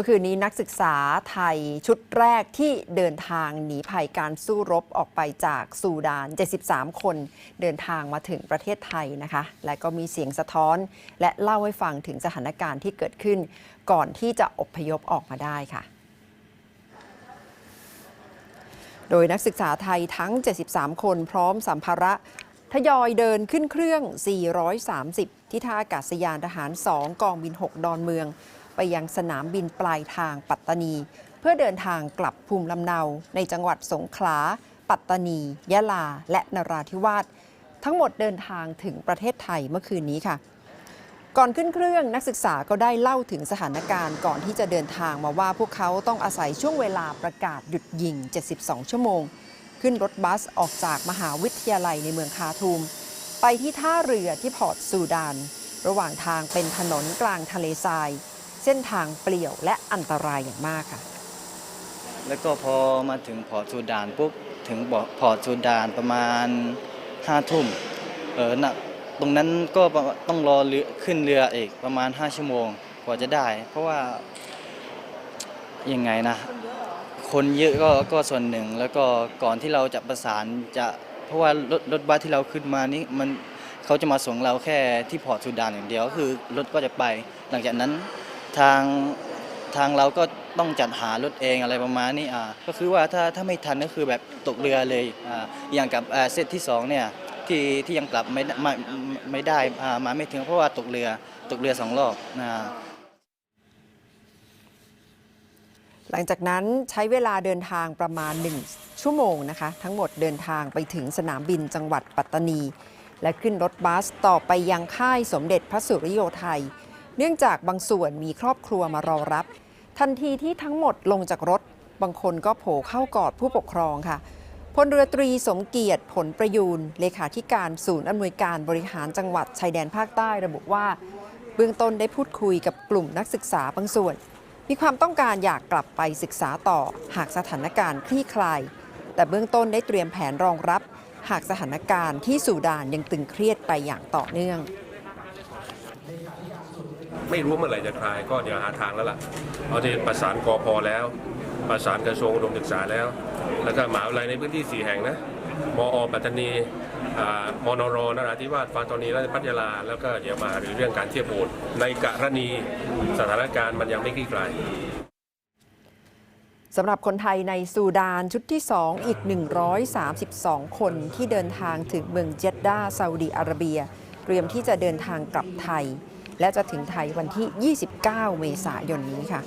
มื่อคืนนี้นักศึกษาไทยชุดแรกที่เดินทางหนีภัยการสู้รบออกไปจากซูดาน 73 คนเดินทางมาถึงประเทศไทยนะคะ และก็มีเสียงสะท้อน และเล่าให้ฟังถึงสถานการณ์ที่เกิดขึ้น ก่อนที่จะอพยพออกมาได้ค่ะ โดยนักศึกษาไทยทั้ง 73 คนพร้อมสัมภาระทยอยเดินขึ้นเครื่อง 430 ที่ท่าอากาศยานทหาร 2 กองบิน 6 ดอนเมือง ไปยังสนามบินปลายทางปัตตานี เพื่อเดินทางกลับภูมิลำเนา ในจังหวัดสงขลา ปัตตานี ยะลา และนราธิวาสทั้งหมดเดินทางถึงประเทศไทยเมื่อคืนนี้ค่ะ ก่อนขึ้นเครื่องนักศึกษาก็ได้เล่าถึงสถานการณ์ก่อนที่จะเดินทางมาว่าพวกเขาต้องอาศัยช่วงเวลาประกาศหยุดยิง 72 ชั่วโมง ขึ้นรถบัสออกจากมหาวิทยาลัยในเมืองคาทูม ไปที่ท่าเรือที่พอร์ตซูดาน ระหว่างทางเป็นถนนกลางทะเลทราย เส้นทางเปลี่ยวและอันตรายอย่างมากค่ะ แล้วก็พอมาถึงพอร์ตซูดานปุ๊บถึงพอร์ตซูดานประมาณห้าทุ่มเออนะตรงนั้นก็ต้องรอเรือขึ้นเรืออีกประมาณ 5 ชั่วโมงกว่าจะได้ เพราะว่ายังไงนะ คนเยอะก็ก็ส่วนหนึ่ง แล้วก็ก่อนที่เราจะประสานจะเพราะว่ารถรถบัสที่เราขึ้นมานี่มันเขาจะมาส่งเราแค่ที่พอร์ตซูดานอย่างเดียว คือรถก็จะไป หลังจากนั้น ทางทางเราก็ต้องจัดหารถเองอะไรประมาณนี้อ่าก็คือว่าถ้าถ้าไม่ทันก็คือแบบตกเรือเลยอ่าอย่างกับเซตที่สองเนี่ยที่ที่ยังกลับไม่ได้ไม่ไม่ได้อ่ามาไม่ถึงเพราะว่าตกเรือตกเรือสองรอบนะหลังจากนั้นใช้เวลาเดินทางประมาณ 1 ชั่วโมงนะคะ ทั้งหมดเดินทางไปถึงสนามบินจังหวัดปัตตานี และขึ้นรถบัสต่อไปยังค่ายสมเด็จพระสุริโยไทย เนื่องจากบางส่วนมีครอบครัวมารอรับ ทันทีที่ทั้งหมดลงจากรถ บางคนก็โผล่เข้ากอดผู้ปกครองค่ะพลเรือตรีสมเกียรติผลประยูนเลขาธิการศูนย์อำนวยการบริหารจังหวัดชายแดนภาคใต้ระบุว่า เบื้องต้นได้พูดคุยกับกลุ่มนักศึกษาบางส่วน มีความต้องการอยากกลับไปศึกษาต่อ หากสถานการณ์คลี่คลาย แต่เบื้องต้นได้เตรียมแผนรองรับ หากสถานการณ์ที่สูดานยังตึงเครียดไปอย่างต่อเนื่อง ไม่รู้เมื่อไหร่จะคลาย ก็เดี๋ยวหาทางแล้วล่ะเอาที่ประสานกอพอแล้ว ประสานกระทรวงอุดมศึกษาแล้ว แล้วก็มหาวิทยาลัยในพื้นที่ 4 แห่งนะมอปัตตานีอ่ามนรนราธิวาสฟาตอนีราชพัทยาลา แล้วก็เดี๋ยวมาหรือเรื่องการเทียบโอนในกรณีสถานการณ์มันยังไม่คลี่คลายสำหรับคนไทยในซูดานชุดที่ 2 อีก 132 คนที่เดินทางถึงเมืองเจดดาซาอุดีอาระเบีย เตรียมที่จะเดินทางกลับไทย และจะถึงไทยวันที่ 29 เมษายนนี้ค่ะ